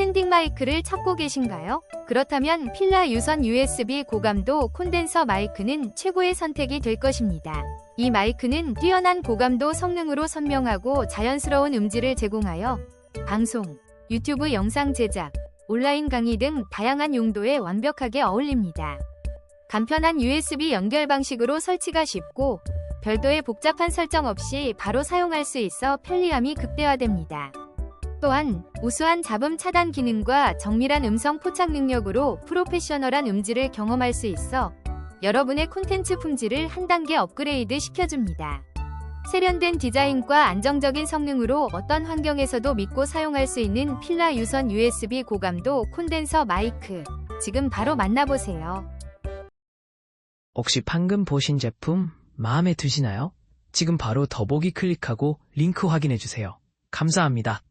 스탠딩 마이크를 찾고 계신가요? 그렇다면 필라 유선 USB 고감도 콘덴서 마이크는 최고의 선택이 될 것입니다. 이 마이크는 뛰어난 고감도 성능으로 선명하고 자연스러운 음질을 제공하여 방송, 유튜브 영상 제작, 온라인 강의 등 다양한 용도에 완벽하게 어울립니다. 간편한 USB 연결 방식으로 설치가 쉽고 별도의 복잡한 설정 없이 바로 사용할 수 있어 편리함이 극대화됩니다. 또한 우수한 잡음 차단 기능과 정밀한 음성 포착 능력으로 프로페셔널한 음질을 경험할 수 있어 여러분의 콘텐츠 품질을 한 단계 업그레이드 시켜줍니다. 세련된 디자인과 안정적인 성능으로 어떤 환경에서도 믿고 사용할 수 있는 필라 유선 USB 고감도 콘덴서 마이크. 지금 바로 만나보세요. 혹시 방금 보신 제품 마음에 드시나요? 지금 바로 더보기 클릭하고 링크 확인해주세요. 감사합니다.